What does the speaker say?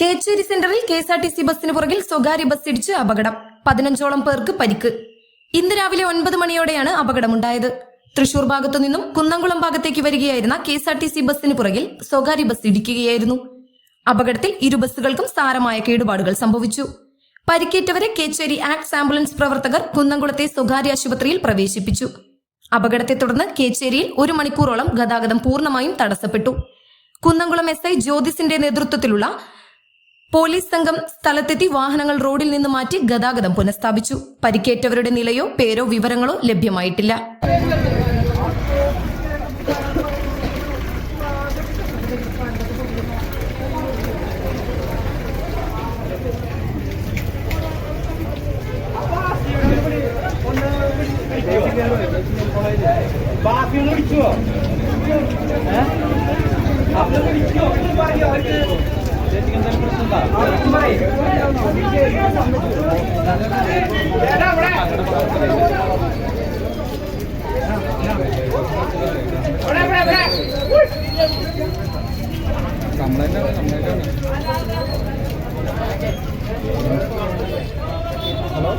കേച്ചേരി സെന്ററിൽ K S R T C ബസിന് പുറകിൽ സ്വകാര്യ ബസ് ഇടിച്ച് അപകടം. പതിനഞ്ചോളം പേർക്ക് പരിക്ക്. ഇന്ന് രാവിലെ ഒൻപത് മണിയോടെയാണ് അപകടമുണ്ടായത്. തൃശൂർ ഭാഗത്തു നിന്നും കുന്നംകുളം ഭാഗത്തേക്ക് വരികയായിരുന്ന K S R T C ബസിന് പുറകിൽ സ്വകാര്യ ബസ് ഇടിക്കുകയായിരുന്നു. അപകടത്തിൽ ഇരു ബസ്സുകൾക്കും സാരമായ കേടുപാടുകൾ സംഭവിച്ചു. പരിക്കേറ്റവരെ കേച്ചേരി ആക്സ് ആംബുലൻസ് പ്രവർത്തകർ കുന്നംകുളത്തെ സ്വകാര്യ ആശുപത്രിയിൽ പ്രവേശിപ്പിച്ചു. അപകടത്തെ തുടർന്ന് കേച്ചേരിയിൽ ഒരു മണിക്കൂറോളം ഗതാഗതം പൂർണമായും തടസ്സപ്പെട്ടു. കുന്നംകുളം എസ് ഐ ജ്യോതിസിന്റെ നേതൃത്വത്തിലുള്ള പോലീസ് സംഘം സ്ഥലത്തെത്തി വാഹനങ്ങൾ റോഡിൽ നിന്ന് മാറ്റി ഗതാഗതം പുനഃസ്ഥാപിച്ചു. പരിക്കേറ്റവരുടെ നിലയോ പേരോ വിവരങ്ങളോ ലഭ്യമായിട്ടില്ല. ബാക്കി വിളിച്ചോ? അപ്പൊ വിളിച്ചോ? പറയോ? അവർക്ക് ചേച്ചിക്ക് എന്തെങ്കിലും പ്രശ്നമുണ്ടോ നമ്മളെ നമ്മളെ ഹലോ